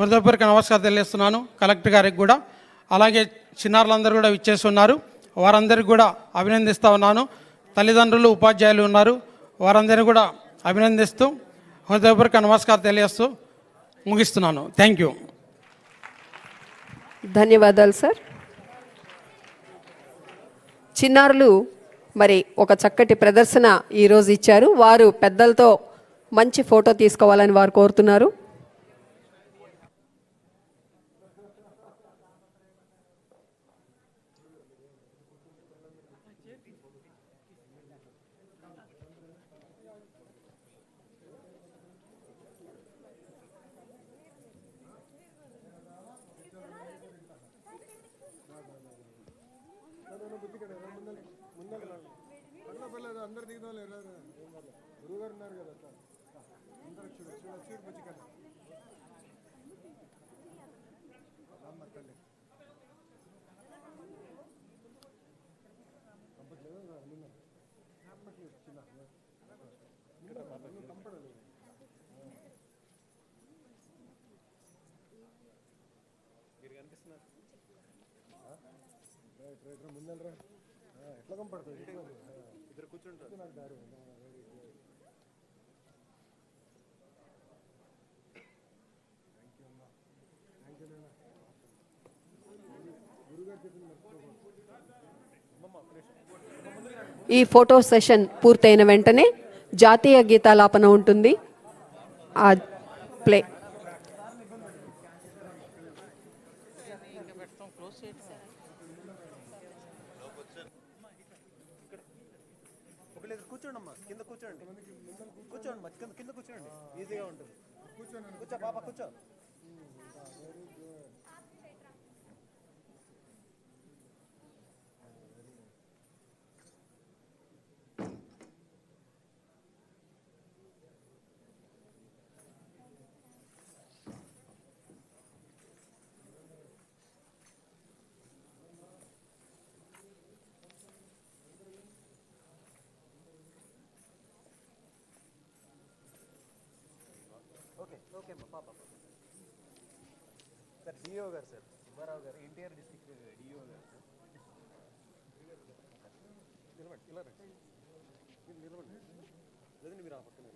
హృదయపూర్వక నమస్కారం తెలియజేస్తున్నాను కలెక్టర్ గారికి కూడా. అలాగే చిన్నారులందరూ కూడా విచ్చేసి ఉన్నారు. వారందరికీ కూడా అభినందిస్తూ ఉన్నాను. తల్లిదండ్రులు ఉపాధ్యాయులు ఉన్నారు. వారందరినీ కూడా అభినందిస్తూ హృదయపూర్వక నమస్కారం తెలియజేస్తూ ముగిస్తున్నాను. థ్యాంక్ యూ ధన్యవాదాలు సార్. చిన్నారులు మరి ఒక చక్కటి ప్రదర్శన ఈరోజు ఇచ్చారు. వారు పెద్దలతో మంచి ఫోటో తీసుకోవాలని వారు కోరుతున్నారు. ఎట్లా కంపడుతుంది ఇద్దరు కూర్చుంటారు. నాకు దారి ఈ ఫోటో సెషన్ పూర్తయిన వెంటనే జాతీయ గీతాలాపన ఉంటుంది. ఆ ప్లే. కూర్చోండి. కూర్చోండి కింద కూర్చోండి. ఈజీగా ఉంటుంది. కూర్చో పాప కూర్చో. పాప సార్ డిఓ గారు సార్ సుబ్బారావు గారు ఎన్టీఆర్ డిస్ట్రిక్ట్ డిఓ గారు సార్ నిలబడి ఇలా రండి. మీరు నిలబడి లేదండి మీరు ఆ పక్కన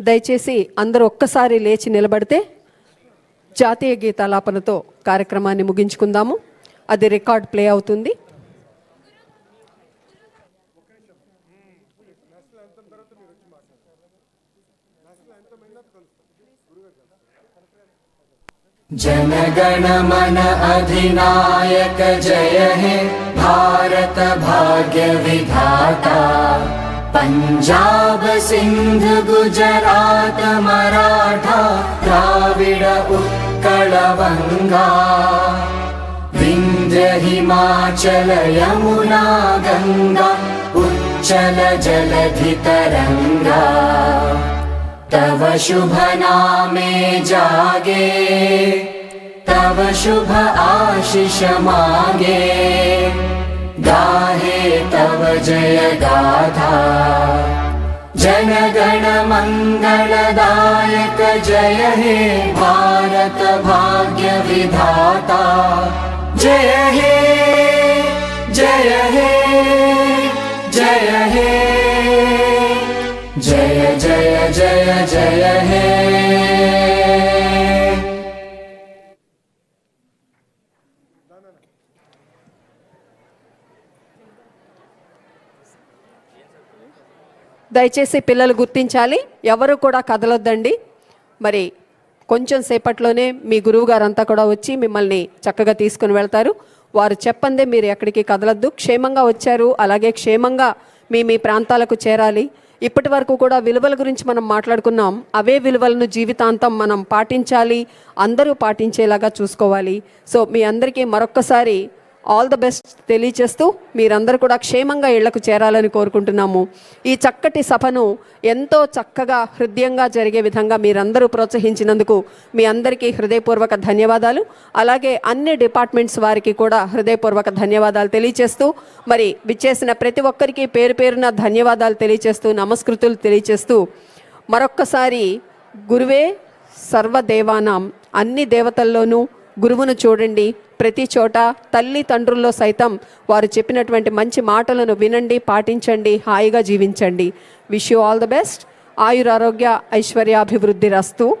దయచేసి అందరూ ఒక్కసారి లేచి నిలబడితే జాతీయ గీతాలాపనతో కార్యక్రమాన్ని ముగించుకుందాము అది రికార్డ్ ప్లే అవుతుంది जनगण मन अधिनायक जय हे भारत भाग्य विधाता पञ्जाब सिन्ध गुजरात मराठा द्राविड उत्कल वङ्गा विन्ध्य हिमाचल यमुना गङ्गा उच्चल जलधितरङ्गा तव शुभ नामे जागे तव शुभ आशिष मागे। गाहे तव जय गाथा जनगण मङ्गलदायक जय हे भारत भाग्य विधाता। जय हे जय हे जय हे, जय जय जय जय हे। దయచేసి పిల్లలు గుర్తించాలి. ఎవరు కూడా కదలొద్దండి. మరి కొంచెం సేపట్లోనే మీ గురువు గారంతా కూడా వచ్చి మిమ్మల్ని చక్కగా తీసుకుని వెళ్తారు. వారు చెప్పందే మీరు ఎక్కడికి కదలద్దు. క్షేమంగా వచ్చారు. అలాగే క్షేమంగా మీ మీ ప్రాంతాలకు చేరాలి. ఇప్పటి వరకు కూడా విలువల గురించి మనం మాట్లాడుకున్నాం. అవే విలువలను జీవితాంతం మనం పాటించాలి. అందరూ పాటించేలాగా చూసుకోవాలి. సో మీ అందరికీ మరొక్కసారి ఆల్ ద బెస్ట్ తెలియచేస్తూ మీరందరూ కూడా క్షేమంగా ఇళ్ళకు చేరాలని కోరుకుంటున్నాము. ఈ చక్కటి సభను ఎంతో చక్కగా హృదయంగా జరిగే విధంగా మీరందరూ ప్రోత్సహించినందుకు మీ అందరికీ హృదయపూర్వక ధన్యవాదాలు. అలాగే అన్ని డిపార్ట్మెంట్స్ వారికి కూడా హృదయపూర్వక ధన్యవాదాలు తెలియచేస్తూ మరి విచ్చేసిన ప్రతి ఒక్కరికి పేరు పేరున ధన్యవాదాలు తెలియచేస్తూ నమస్కృతులు తెలియచేస్తూ మరొక్కసారి గురువే సర్వదేవానాం. అన్ని దేవతల్లోనూ గురువును చూడండి. ప్రతి చోట తల్లి తండ్రుల్లో సైతం వారు చెప్పినటువంటి మంచి మాటలను వినండి పాటించండి హాయిగా జీవించండి. Wish you all the best ఆయురారోగ్య ఐశ్వర్యాభివృద్ధి రస్తు.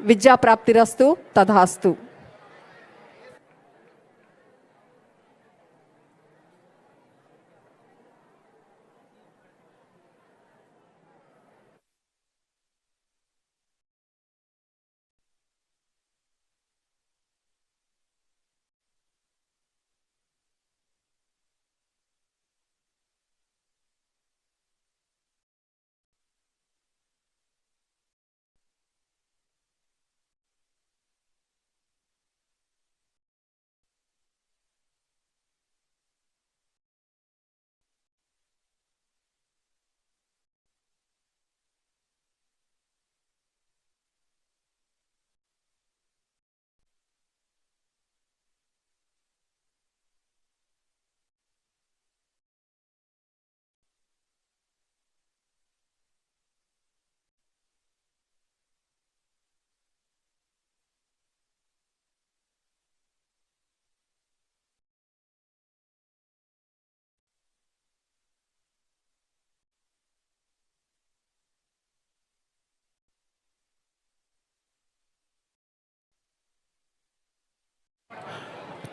విద్యాప్రాప్తి రస్తు తథాస్తు.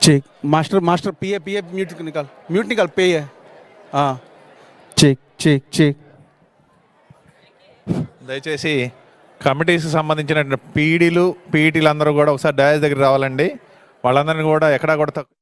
check master master PA PA mute निकाल म्यूट निकाल पे है हाँ चेक चेक चेक దయచేసి కమిటీస్కి సంబంధించిన పీడీలు పీఈటీలు అందరూ కూడా ఒకసారి డయాస్ దగ్గర రావాలండి వాళ్ళందరినీ కూడా ఎక్కడా కూడా తక్కువ